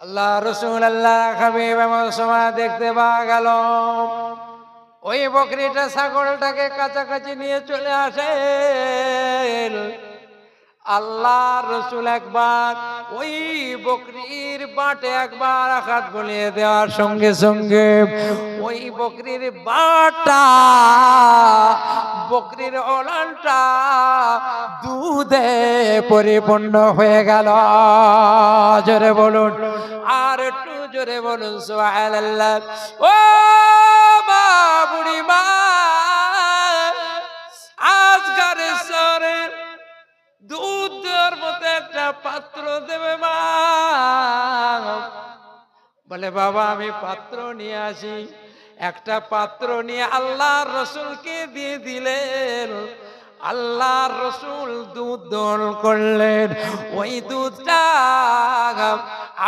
আল্লাহ রসুল, আল্লাহ হাবিব সময় দেখতে পাওয়া গেল। ওই বকরিটা, ছাগলটাকে কাছাকাছি নিয়ে চলে আসে আল্লাহ রসুল একবার ওই বকরির বাটে একবার আঘাত বলিয়ে দেওয়ার সঙ্গে সঙ্গে ওই বকরির বাটা, বকরির ওলানটা দুধে পরিপূর্ণ হয়ে গেল। জোরে বলুন, আর একটু জোরে বলুন সোহাল্লাহ ও মা বুড়ি মা আজকার সরের দুধ দেওয়ার মতো একটা পাত্র দেবে মা। বলে, বাবা, আমি পাত্র নিয়ে আসি। একটা পাত্র নিয়ে আল্লাহর রসুলকে দিয়ে দিলেন? আল্লাহর রসুল দুধ দোল করলেন। ওই দুধটা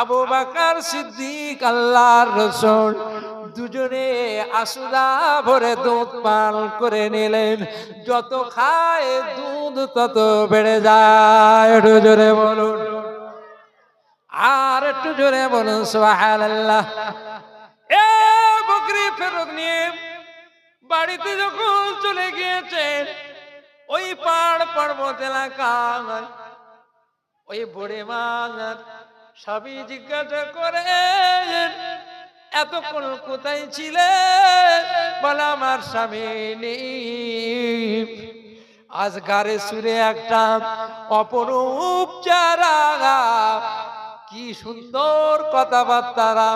আবু বাকার সিদ্দিক আল্লাহর রসুল দুজনে আসুদা ভরে দুধ পান করে নিলেন। যত খায় দুধ তত বেড়ে যায়। জোরে বলুন। আর একটু জোরে বলুন সোহানাল্লাহ এ বকরি ফেরত নিয়ে বাড়িতে যখন চলে গিয়েছে, ওই পাড় পর্বত এলাকায় ওই বুড়ে মাঙার সবই জিজ্ঞাসা করে এতক্ষণ কোথায় ছিলে? বলে, আমার স্বামী আজ গারে সুরে একটা অপরূপ চারা কি সুন্দর কথাবার্তারা।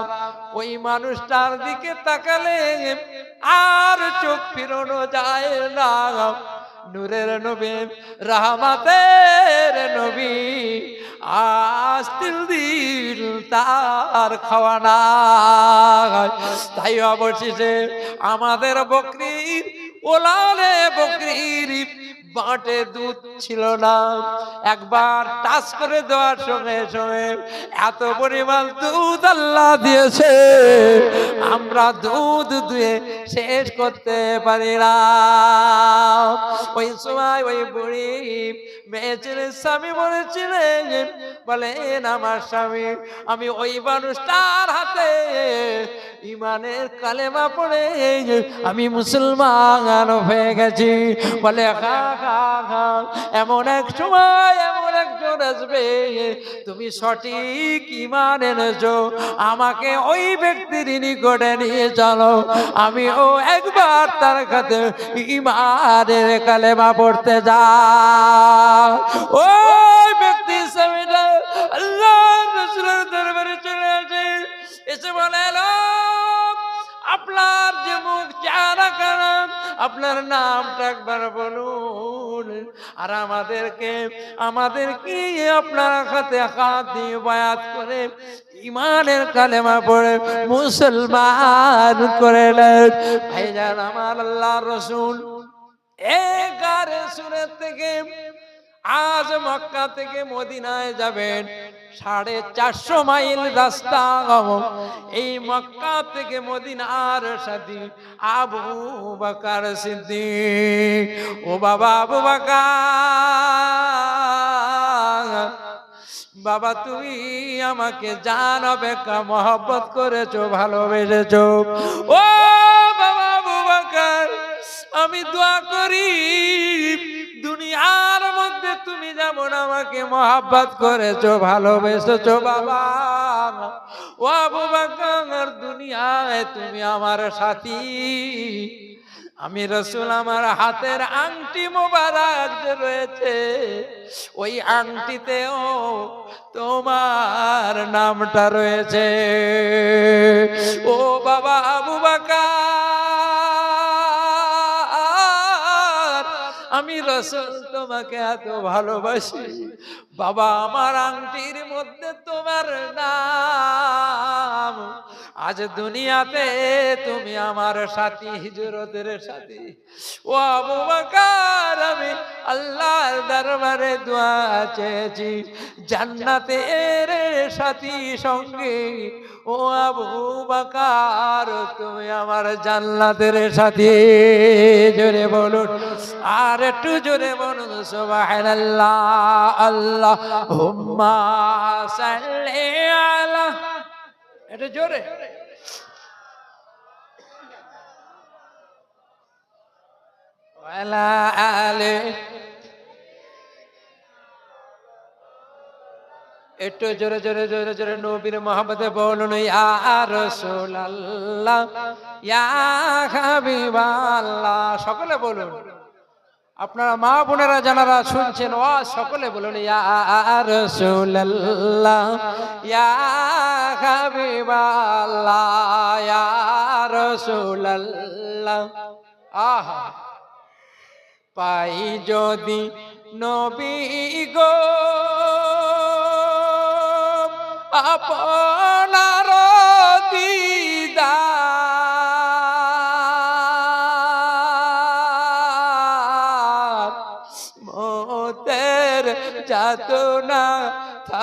ওই মানুষটার দিকে তাকালে আর চোখ ফিরানো যায় না। নূরের নবী, রাহমাতের নবী। আজ তিল দিল তার খাওয়া না তাই অবশেষে আমাদের বকরির ওলালে বকরির বাটে, দুধ ছিল না। একবার টাচ করে দেওয়ার সঙ্গে সঙ্গে এত পরিমাণ দুধ আল্লাহ দিয়েছে। আমরা দুধ দুয়ে শেষ করতে পারি না ওই সময় ওই বুড়ি মেয়ে ছেলের স্বামী বলেছিলেন, বলেন আমার স্বামী, আমি ওই মানুষটার হাতে ইমানের কালেমা পড়ে আমি মুসলমান হয়ে গেছি। বলে খা খা খা এমন এক সময়, এমন একজন আসবে। তুমি সঠিক ইমান এনেছো। আমাকে ওই ব্যক্তির নিকটে নিয়ে চলো। আমি ও একবার তার কাছে ইমানের কালেমা পড়তে যা ওই ব্যক্তি দরবারে চলে আসে। এসে বলে আপনার যে মুখ কারাম আপনার নামটা একবার বলুন। আর আমাদেরকে আমাদেরকে আপনার হাতে হাত দিয়ে বায়াত করে ইমানের কালেমা পড়ে মুসলমান করে ভাইজান, আমার আল্লাহ রসুল এগারে সুরের থেকে আজ মক্কা থেকে মদিনায় যাবেন। সাড়ে চারশো মাইল রাস্তা এই মক্কা থেকে মদিনার সাথী আবু বাকার সিদ্ধি ও বাবা আবু বাকার, বাবা তুমি আমাকে জান অপেক্ষা মহব্বত করেছ, ভালোবেসেছো। ও বাবা আবু বাকার, আমি দোয়া করি, দুনিয়ার মধ্যে তুমি যেমন আমাকে মহাব্বত করেছ, ভালোবেসেছো বাবা। দুনিয়ায় তুমি আমার সাথী। আমি রসুল, আমার হাতের আংটি মোবারক রয়েছে, ওই আংটিতেও তোমার নামটা রয়েছে। ও বাবা আবু বাকার আমি রসুল তোমাকে এত ভালোবাসি। বাবা আমার আংটির মধ্যে তোমার নাম। আজ দুনিয়াতে তুমি আমার সাথী, হিজরতের সাথী। ও আবু বাকার, আমি আল্লাহর দরবারে দোয়া চেয়েছি। জান্নাতে রে সাথী সঙ্গে। ও আবু বাকার, তুমি আমার জান্নাতের সাথী। জোরে বলুন, আর একটু জোরে বলুন, সুবহানাল্লাহ আল্লাহ হুম্মা সাল্লি আলা এটা জোরে। ওয়ালা একটু জোরে জোরে জোরে জোরে নবীর মোহাম্মদে বলুন সকলে বলুন। আপনারা মা বোনেরা যারা শুনছেন ও সকলে বলুন আহা পাই যদি নবী গো আপনার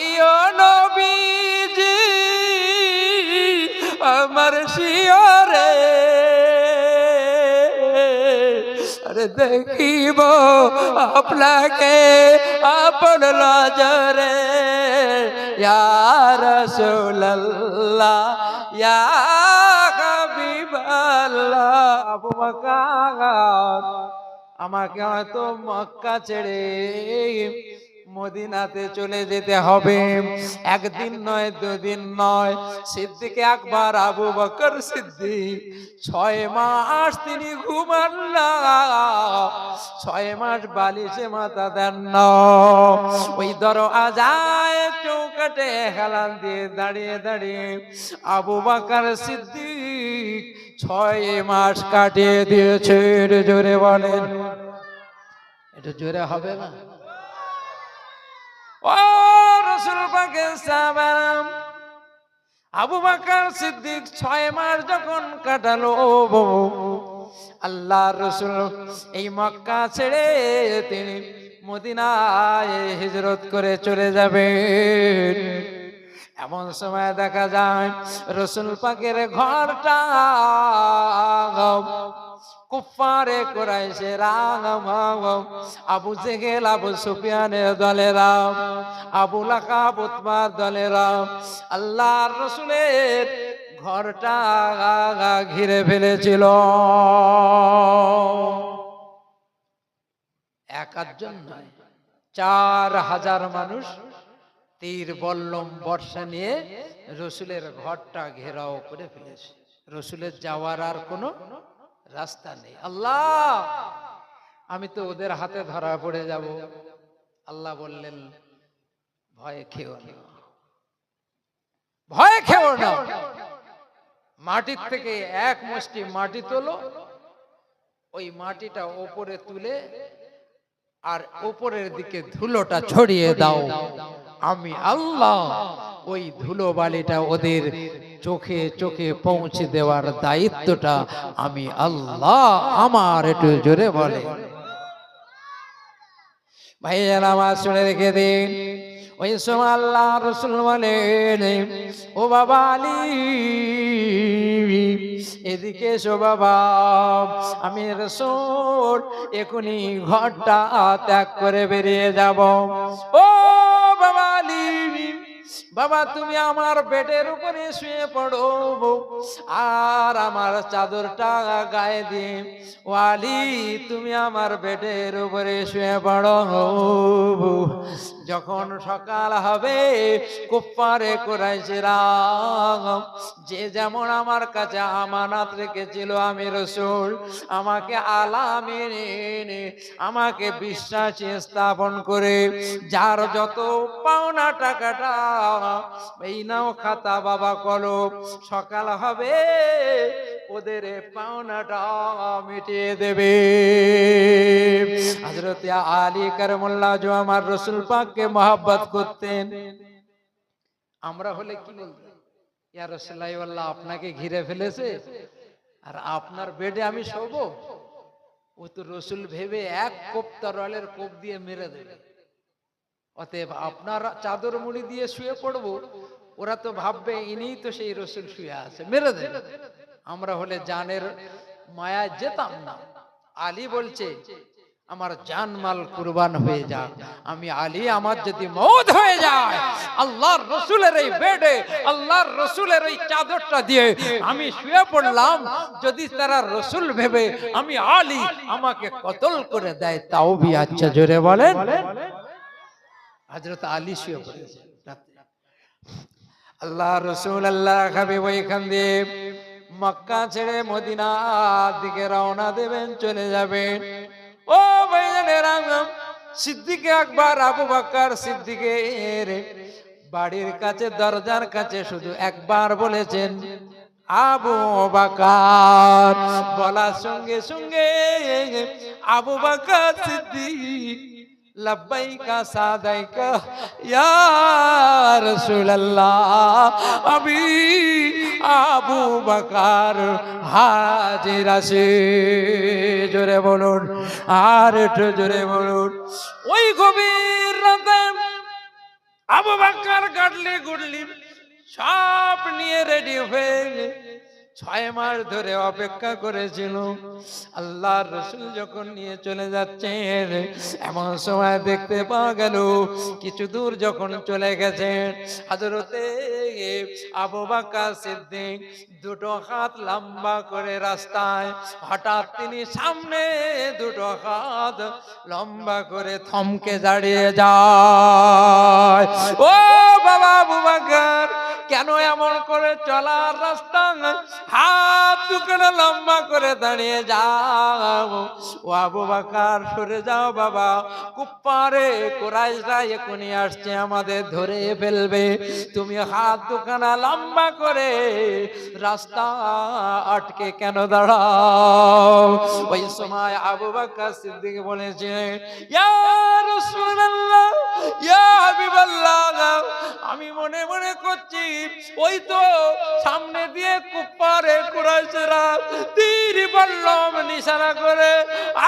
থাকিও নবীজি, আমার শিয়রে। আরে দেখিব আপনাকে আপন নজরে। ইয়ার রাসূলুল্লাহ, ইয়া হাবিবাল্লাহ। আবু বকর, আমাকে হয়তো মক্কা ছেড়ে মদিনাতে চলে যেতে হবে। একদিন নয়, দুদিন নয়। সিদ্দিকে একবার আবু বকর সিদ্দিক, ছয় মাস তিনি ঘুমান না। ছয় মাস বালিশে মাথা দেন না। ওই ধরো আজায় চৌকাটে হেলান দিয়ে দাঁড়িয়ে দাঁড়িয়ে আবু বকর সিদ্দিক ছয় মাস কাটিয়ে দিয়েছে। জোরে বলেন। এটা জোরে হবে না? ও রসুল পাকের সাহাবারাম আবু বাকর সিদ্দিক ছয় মাস যখন কাটালো আল্লাহ রসুল এই মক্কা ছেড়ে তিনি মদিনায় হিজরত করে চলে যাবে এমন সময় দেখা যায়, রসুল পাকের ঘরটা কুফারে কুরাইশে রাম আবু জেহেল, আবু সুফিয়ানের দলেরাম আবু লাকাব উতবার দলেরাম আল্লাহর রসুলের ঘরটা ঘিরে ফেলেছিল। এক আধজন নয়, চার হাজার মানুষ তীর, বল্লম, বর্ষা নিয়ে রসুলের ঘরটা ঘেরাও করে ফেলেছে। রসুলের যাওয়ার আর কোনো রাস্তা নেই। আল্লাহ, আমি তো ওদের হাতে ধরা পড়ে যাব। আল্লাহ বললেন, ভয়ে খেও না। ভয়ে খেও না। মাটির থেকে এক মুষ্টি মাটি তোলো, ওই মাটিটা ওপরে তুলে আর উপরের দিকে ধুলোটা ছড়িয়ে দাও। আমি আল্লাহ, ওই ধুলো বালিটা ওদের চোখে চোখে পৌঁছে দেওয়ার দায়িত্বটা আমি আল্লাহ আমার একটু জোরে বলে। ভাইয়ের, আমার শুনে রেখে দিন। ওই সময় আল্লাহ রসুল বলেন, ও বাবা আলী, এদিকে এসো বাবা। আমি রসুল এখনই ঘরটা ত্যাগ করে বেরিয়ে যাব। ও বাবা, তুমি আমার পেটের উপরে শুয়ে পড়ো আর আমার চাদরটা গায়ে দিয়ে, ওয়ালি, তুমি আমার পেটের উপরে শুয়ে পড়ো যখন সকাল হবে কুপ্পারে করাইছিলাম যে যেমন আমার কাছে আমানাত রেখেছিল আমি রসুল, আমাকে আলামিনে, আমাকে বিশ্বাসে স্থাপন করে, যার যত পাওনা টাকাটা এই নাও খাতা বাবা কলম, সকাল হবে, ওদের পাওনাটা মিটিয়ে দেবে। হজরত আলী করমুল্লাহ जो আমার রসুল পাক পাককে মহাব্বত করতেন। আমরা হলে কি বলব? ইয়া রাসূলুল্লাহ আপনাকে ঘিরে ফেলেছে, আর আপনার বেডে আমি শোবো। ও তো রসুল ভেবে এক কোপ তরলের কোপ দিয়ে মেরে দেবে। অতএব আপনার চাদর মুড়ি দিয়ে শুয়ে পড়ব, ওরা তো ভাববে ইনিই তো সেই রসুল শুয়ে আছে, মেরে দেবে। আমরা হলে জানের মায়া যেতাম না। আলী বলছে আমার জান মাল কুরবান হয়ে যাক আমি আলী আমার যদি মৌত হয়ে যায়, আল্লাহর রসুলের এই বেডে, আল্লাহর রসুলের এই চাদরটা দিয়ে আমি শুয়ে পড়লাম। যদি তারা রসুল ভেবে আমি আলী আমাকে কতল করে দেয়, তাও ভি আচ্ছা জোরে বলেন। হজরত আলী শুয়ে পড়েছে আল্লাহ রসুল, আল্লাহ খাবে ওইখান দিয়ে মক্কা ছেড়ে মদিনার দিকে রওনা দেবেন, চলে যাবেন। ও ভাইজানের সিদ্দিকে একবার আবু বাক্কার সিদ্দিকে বাড়ির কাছে, দরজার কাছে শুধু একবার বলেছেন, আবু বাকার। বলার সঙ্গে সঙ্গে আবু বাকার সিদ্দিক লব্বাইকা সাদাইকা ইয়া রাসূলুল্লাহ আমি আবু বকর হাজির আছি জোরে বলুন আর একটু জোরে বলুন ওই গভীর রাতে আবু বকর গাডলি গুডলি। সব নিয়ে রেডি হয়ে ছয় মাস ধরে অপেক্ষা করেছিল। আল্লাহর রসুল যখন নিয়ে চলে যাচ্ছেন, এমন সময় দেখতে পাওয়া গেল, কিছু দূর যখন চলে গেছেন হাজরতে আবু বাক্কা সিদ্দিক দুটো হাত লম্বা করে রাস্তায়, হঠাৎ তিনি সামনে দুটো হাত লম্বা করে থমকে দাঁড়িয়ে যায়। ও বাবা আবু কেন এমন করে চলার রাস্তা? হাত দুখানে লম্বা করে দাঁড়িয়ে যাও। ও আবু বাকার, সরে যাও বাবা। কুপ্পারে কোরাইশরা এখনই আসছে আমাদের ধরে ফেলবে। তুমি হাত দুখানা লম্বা করে রাস্তা আটকে কেন দাঁড়াও? ওই সময় আবু বাক্কার সিদ্দিক বলেছে আমি মনে মনে করছি ওই তো সামনে দিয়ে কুপ্পারে কুরাইশেরা তীর বললাম নিশানা করে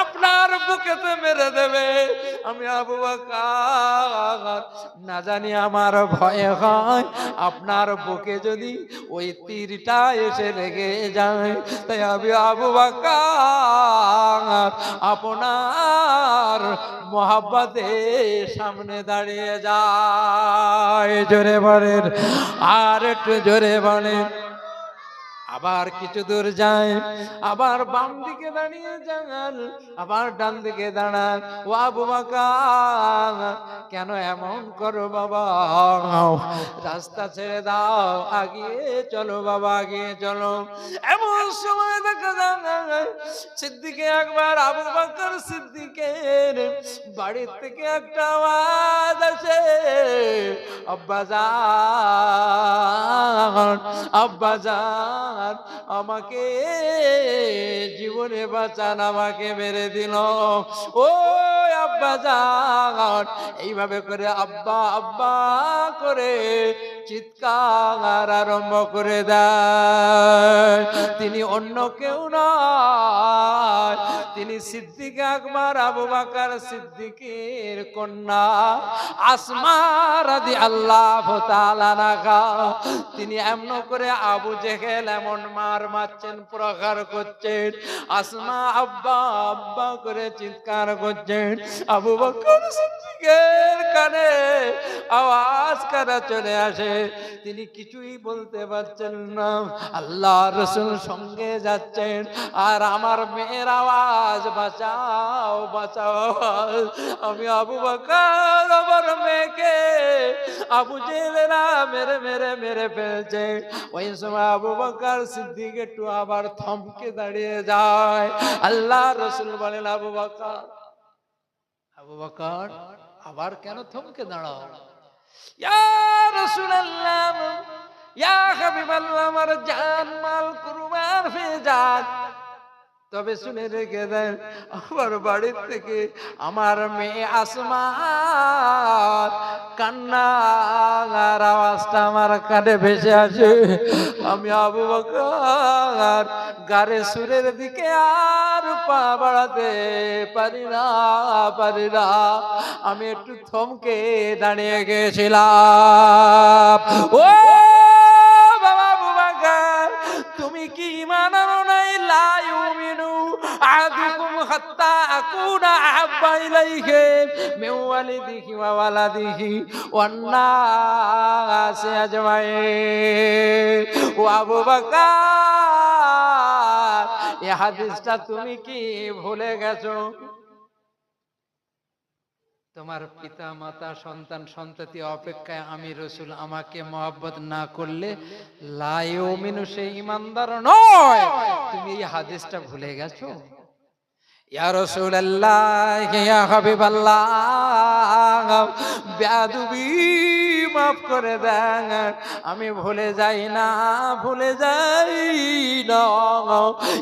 আপনার বুকেতে মেরে দেবে। আমি আবু বাকার, না জানি আমার ভয় হয়, আপনার বুকে যদি ওই তীরটা এসে লেগে যায়, তাই আমি আবু বাকার আপনার মোহাব্বতে সামনে দাঁড়িয়ে যায় জোরে বলেন আর একটু জোরে বলেন। আবার কিছু দূর যায়, আবার বাম দিকে দাঁড়িয়ে যান আবার ডান দিকে দাঁড়ান ও আবু কেন এমন করো বাবা? রাস্তা ছেড়ে দাও, আগিয়ে চলো বাবা, আগিয়ে চলো। এমন সময় দেখা যায়, সিদ্দিকে একবার আবু বাকর সিদ্দিকের বাড়ির থেকে একটা আওয়াজ আসে। আব্বা যান। যান আমাকে জীবনে বাঁচান, আমাকে মেরে দিল। ও আব্বা যান এইভাবে করে আব্বা আব্বা করে চিৎকার আরম্ভ করে দেয়। তিনি অন্য কেউ নয়। তিনি সিদ্দিক আকবর, আবু বাকার সিদ্দিকের কন্যা। আসমা রাদি আল্লাহ তিনি এমন করে আবু জেহেল এমন মার মারছেন প্রকার করছেন। আসমা আব্বা আব্বা করে চিৎকার করছেন। আবু বকর সিদ্দিকের কানে আওয়াজ কারা চলে আসে? তিনি কিছুই বলতে পারছেন না। আল্লাহ রসুল সঙ্গে যাচ্ছেন। আর আমার মেয়ের আওয়াজ, বাঁচাও বাঁচাও। আমি আবু বকর মেয়েকে আবু জেলেরা মেরে মেরে মেরে ফেলছে। ওই সময় আবু বকর সিদ্দিক একটু আবার থমকে দাঁড়িয়ে যায়। আল্লাহ রসুল বলেন, আবু বকর আবু বকর, আবার কেন থমকে দাঁড়াও? ইয়া রাসূলুল্লাহ ইয়া হাবিবাল্লাহ আমার জান মাল কুরবান হয়ে যাক। তবে শুনে রেখে দেন, আমার বাড়ির থেকে আমার মেয়ে আসমা কান্নার আওয়াজটা আমার কানে ভেসে আসে। আমি আবু বকর গারে সুরের দিকে আর পা বাড়াতে পারি না পারি না। আমি একটু থমকে দাঁড়িয়ে গেছিলাম। ও! ওয়ালিদিহি ওয়া ওয়ালাদিহি ওয়ান নাসি আজমাইন। ও আবু বকর হাদিসটা তুমি কি ভুলে গেছো? তোমার পিতা, মাতা, সন্তান, সন্ততি অপেক্ষায় আমি রসুল আমাকে মহব্বত না করলে লাইমিনু সে ইমানদার নয়। তুমি এই হাদিসটা ভুলে গেছো ইয়া রাসূলুল্লাহ ইয়া হাবিবাল্লাহ বেয়াদবি মাফ করে দেন। আমি ভুলে যাই না, ভুলে যাই না।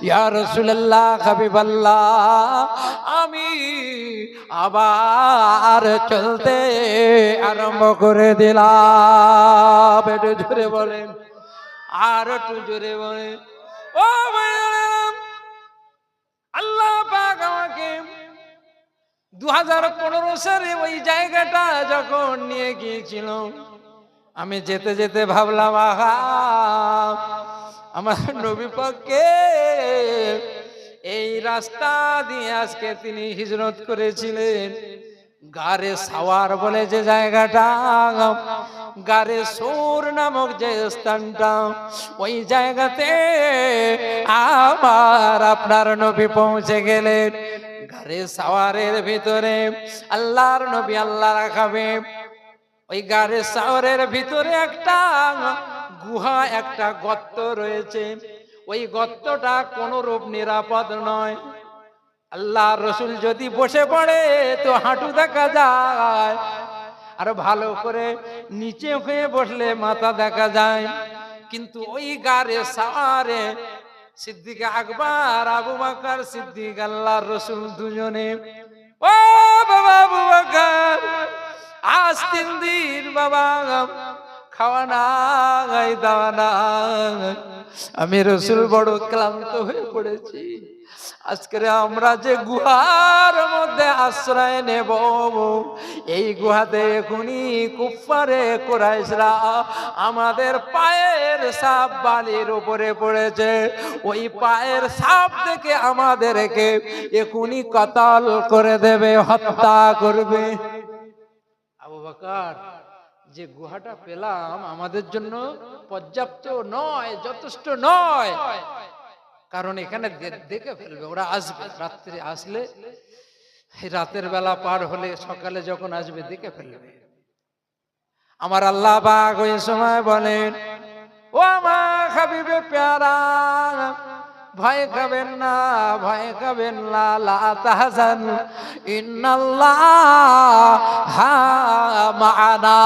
ইয়া রাসূলুল্লাহ, হাবিবাল্লাহ, আমি আবার চলতে আরম্ভ করে দিলাম। একটু জোরে বলেন, আর একটু জোরে বলেন। ও আল্লাহ আমাকে দু হাজার পনেরো সালে ওই জায়গাটা যখন নিয়ে গিয়েছিল আমি যেতে যেতে ভাবলাম, আহা, আমার নবী এই রাস্তা দিয়ে আজকে তিনি হিজরত করেছিলেন। গারে সাওয়ার বলে যে জায়গাটা গারে সুর নামক যে স্থানটা, ওই জায়গাতে আবার আপনার নবী পৌঁছে গেলেন। গারে সাওয়ারের ভিতরে আল্লাহর নবী আল্লাহ রাখাবে। ওই গারে সাওয়ারের ভিতরে একটা গুহা, একটা গর্ত রয়েছে। ওই গর্তটা কোনো রূপ নিরাপদ নয়। আল্লাহ রসুল যদি বসে পড়ে, তো হাঁটু দেখা যায়। আর ভালো করে নিচে হয়ে বসলে মাথা দেখা যায়। কিন্তু ওই গারে সারে সিদ্দিক আকবর, আবু বাকর, সিদ্দিক আল্লাহ রসুল দুজনে। ও বাবা, আবু বাকর, আজ তিন দিন বাবা, খাওয়া নাই, দাওয়া আমি রসুল বড় ক্লান্ত হয়ে পড়েছি। আজকে আমরা যে গুহার মধ্যে আশ্রয় নেব, এই গুহাতে এখনই কুফারে কোরাইশরা আমাদের পায়ের সাপ বালির উপরে পড়েছে। ওই পায়ের সাপ থেকে আমাদেরকে এখনই কতল করে দেবে, হত্যা করবে। আবু বকর, যে গুহাটা পেলাম, আমাদের জন্য পর্যাপ্ত নয়, যথেষ্ট নয়। কারণ এখানে দেখে ফেলবে ওরা আসবে রাত্রে আসলে রাতের বেলা পার হলে সকালে যখন আসবে দেখে ফেলবে। আমার আল্লাহ বাগ ওই সময় বলেন ও মা খাবিবে প্যারা ভয় খাবেন না ভয় খাবেন না লা তাহজান। ইন্নাল্লাহ মা'ানা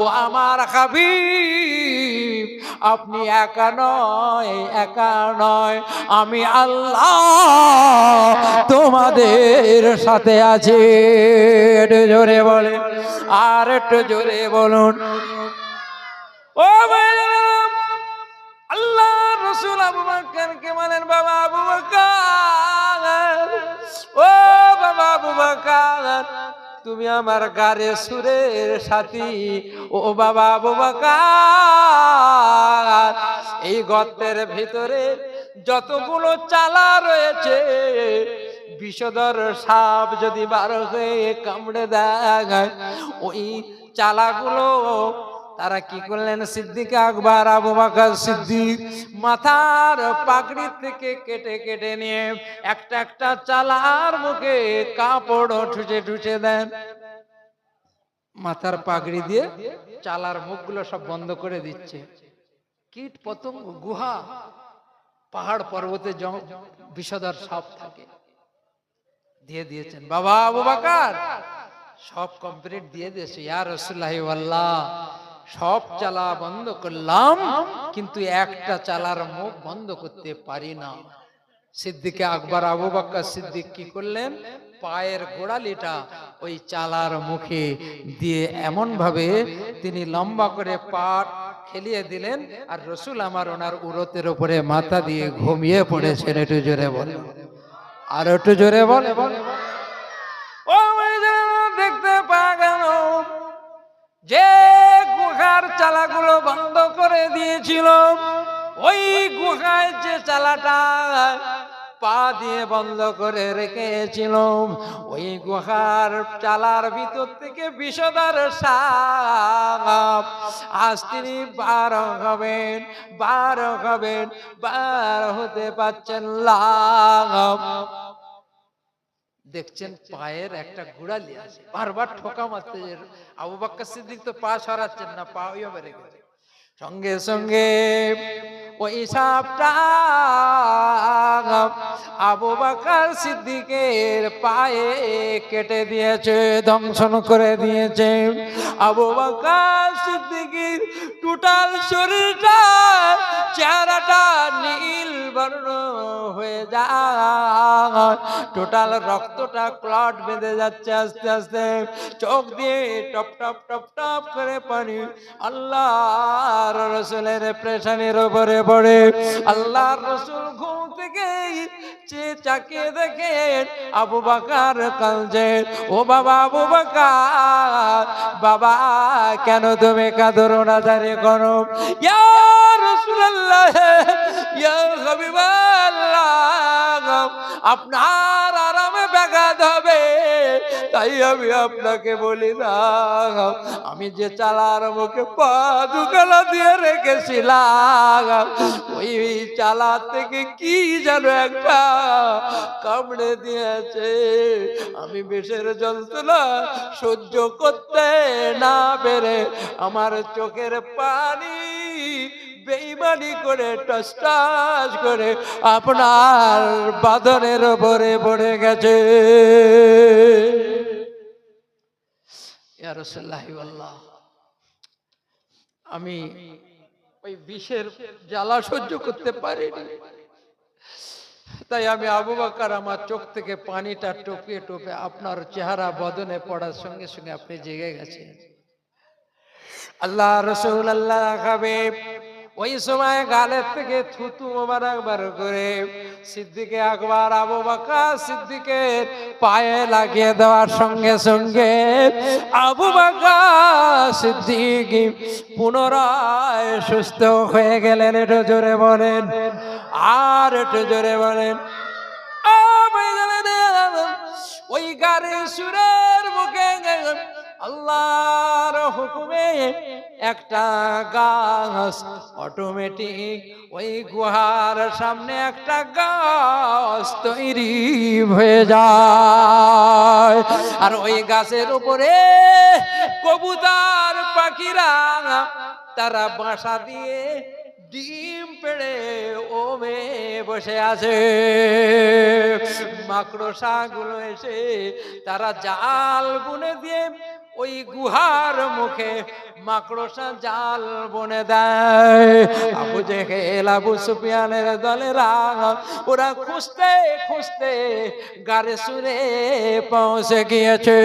ও আমার হাবিব আপনি একা নয় একা নয়। আমি আল্লাহ তোমাদের সাথে আছি। একটু জোরে বলেন আর একটু জোরে বলুন। ও ভাইরা, আল্লাহ রসুল আবু বকরকে বলেন বাবা আবু বকর? ও বাবা আবু বকর, তুমি আমার গারে সুরের সাথী। ও বাবা আবু বকর, এই গর্তের ভিতরে যতগুলো চালা রয়েছে, বিষধর সাপ যদি বার হয়ে কামড়ে দেয়, ওই চালাগুলো তারা কি করলেন? সিদ্দিক আকবর, আবু বাকর সিদ্দিক মাথার পাগড়ি থেকে কেটে কেটে নিয়ে একটা একটা চালার মুখে কাপড় ঠুচে ঠুচে দেন। মাথার পাগড়ি দিয়ে চালার মুখগুলো সব বন্ধ করে দিচ্ছে। কীট পতঙ্গ, গুহা, পাহাড় পর্বতে বিষধর সাপ থাকে। দিয়ে দিয়েছেন, বাবা আবু বাকার, সব কমপ্লিট দিয়ে দিয়েছে। ইয়া রসুল্লাহ সব চালা বন্ধ করলাম, কিন্তু একটা চালার মুখ বন্ধ করতে পারি না। সিদ্দিকে আকবর, আবু বাক্কা সিদ্দিক কি করলেন? পায়ের গোড়ালিটা ওই চালার মুখে দিয়ে এমন ভাবে তিনি লম্বা করে পাট খেলিয়ে দিলেন আর রসুল আমার ওনার উরতের উপরে মাথা দিয়ে ঘুমিয়ে পড়েছেন, একটু জোরে বলে আর একটু জোরে বলে দেখতে পাওয়া গেল যে গুহার চালাগুলো বন্ধ করে দিয়েছিল। ওই গুহায় যে চালাটা পা দিয়ে বন্ধ করে রেখেছিল, ওই গুহার চালার ভিতর থেকে বিষদার সাপ। আজ তিনি বার হবেন বার হবেন, বার হতে পারছেন লাভ দেখছেন পায়ের একটা গুড়ালি আছে। বারবার ঠোকা মারতে আবু বাক্কা সিদ্দিক তো পা সরাচ্ছেন না পা ওই রেখেছে সঙ্গে সঙ্গে ওই সাপটা আবু বাকার সিদ্দিকের পায়ে কেটে দিয়েছে, দংশন করে দিয়েছে। আবু বাকার সিদ্দিকের টোটাল শরীরটা, চেহারাটা নীল বর্ণ হয়ে যায়। টোটাল রক্তটা ক্লট বেঁধে যাচ্ছে আস্তে আস্তে। চোখ দিয়ে টপ টপ টপ টপ করে পানি। আল্লাহর রসুলের প্রেশানির উপরে পড়ে। আল্লাহর রসুল ঘুম থেকে চাকিয়ে দেখে আবু বাকার কালজে ও বাবা, আবু বাকার, বাবা, কেন তুমি কাদর না জারি করো? ইয়া রাসূলুল্লাহ, ইয়া হাবিবাল্লাহ, আপনার আরামে ব্যাঘাত হবে। তাই আমি আপনাকে বলি না আমি যে চালার মুখে পা দুকালা দিয়ে রেখেছিলাম, ওই চালা থেকে কি যেন একটা কামড়ে দিয়েছে। আমি বিষের যন্ত্রণা সহ্য করতে না পেরে আমার চোখের পানি বেইমানি করে টস টস করে আপনার বাদনের ভরে পড়ে গেছে। আমি ওই বিষের জ্বালা সহ্য করতে পারিনি। তাই আমি আবু বাকার আমার চোখ থেকে পানিটা টোপে টোপে আপনার চেহারা বদনে পড়ার সঙ্গে সঙ্গে আপনি জেগে গেছেন। আল্লাহ রসুল আল্লাহ খাবে। ওই সময় গালের থেকে থুতু মোবারক বার করে সিদ্দিকে আকবর, আবু বাকা সিদ্দিকের পায়ে লাগিয়ে দেওয়ার সঙ্গে সঙ্গে আবু বাকা সিদ্দিক পুনরায় সুস্থ হয়ে গেলেন। একটু জোরে বলেন, আর একটু জোরে বলেন। ওই গাড়ি মুখে আল্লাহর হুকুমে একটা গাছ অটোমেটিক ওই গুহার সামনে একটা গাছ তৈরি হয়ে যায়। আর ওই গাছের উপরে কবুতর পাখিরা, তারা বাসা দিয়ে ডিম পেড়ে ওমে বসে আছে। মাকড়সা গুলো এসে তারা জাল বুনে দিয়ে ওই গুহার মুখে মাকড়সা জাল বনে দেয়। আবু জেহেল, আবু সুফিয়ানের দলেরা ওরা খুঁজতে খুঁজতে গারে সুরে পৌঁছে গিয়েছে।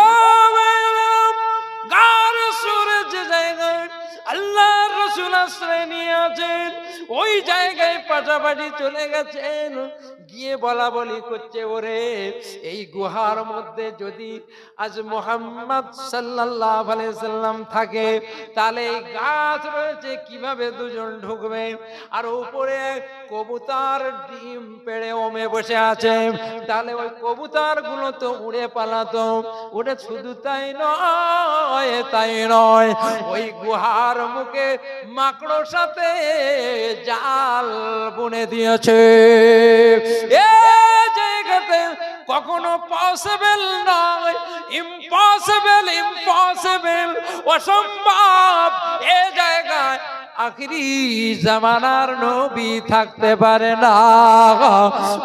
ও গার সুরে যে জায়গায় আল্লাহ রসুল আশ্রয় নিয়ে আছেন ওই জায়গায় পাশাপাশি চলে গেছেন। গিয়ে বলা বলি করছে, ওরে, এই গুহার মধ্যে যদি আজ মোহাম্মদ সাল্লাহ সাল্লাম থাকে, তাহলে এই গাছ রয়েছে, কীভাবে দুজন ঢুকবে? আর উপরে কবুতার ডিম পেড়ে ওমে বসে আছে। তাহলে ওই কবুতরগুলো তো উড়ে পালাতো। উড়ে শুধু তাই নয় তাই নয়, ওই গুহার মুখে মাকড়োর সাথে জাল বুনে দিয়েছে। এ জায়গাতে কখনো পসিবল নয় ইম্পসিবল ইম্পসিবল অসম্ভব। এ জায়গায় আখরি জামানার নবী থাকতে পারে না।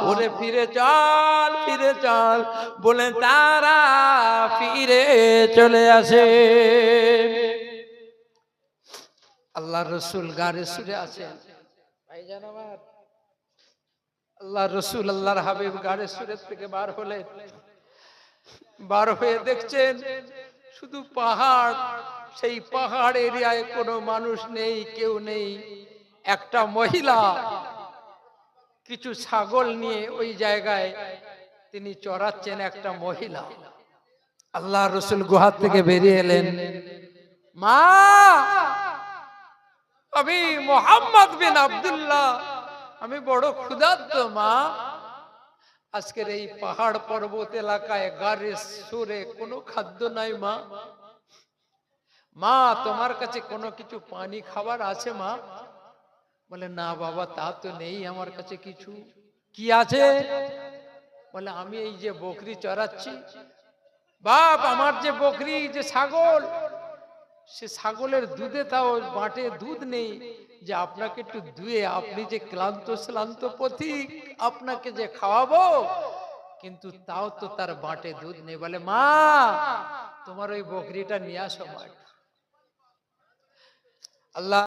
ওরে ফিরে চল ফিরে চল, বলে তারা ফিরে চলে আসে। আল্লাহ রসুল গারে সুরে আছেন আল্লাহ রসুল আল্লাহর হাবিব গাড়ি সুরের থেকে বার হলে, বার হয়ে দেখছেন, শুধু পাহাড়, সেই পাহাড় এরিয়ায় কোনো মানুষ নেই, কেউ নেই। একটা মহিলা, কিছু ছাগল নিয়ে ওই জায়গায় তিনি চড়াচ্ছেন একটা মহিলা। আল্লাহ রসুল গুহার থেকে বেরিয়ে এলেন। মা! আমি মোহাম্মদ বিন আব্দুল্লাহ। আমি বড় ক্ষুধার্ত, মা। আজকের এই পাহাড় পর্বত এলাকায় গাড়ি সুরে কোনো খাদ্য নাই, মা। মা, তোমার কাছে কোনো কিছু পানি খাবার আছে, মা? বলে, না বাবা, তা তো নেই আমার কাছে কিছু। কি আছে? বলে, আমি এই যে বকরি চড়াচ্ছি। বাপ, আমার যে বকরি, যে ছাগল সে ছাগলের দুধে তাও বাটে দুধ নেই যে আপনাকে একটু দুয়ে আপনি যে ক্লান্ত, শ্লান্ত পথিক, আপনাকে যে খাওয়াবো, কিন্তু তাও তো তার বাটে দুধ নেই। বলে, মা, তোমার ওই বকরিটা নিয়ে আসো আল্লাহ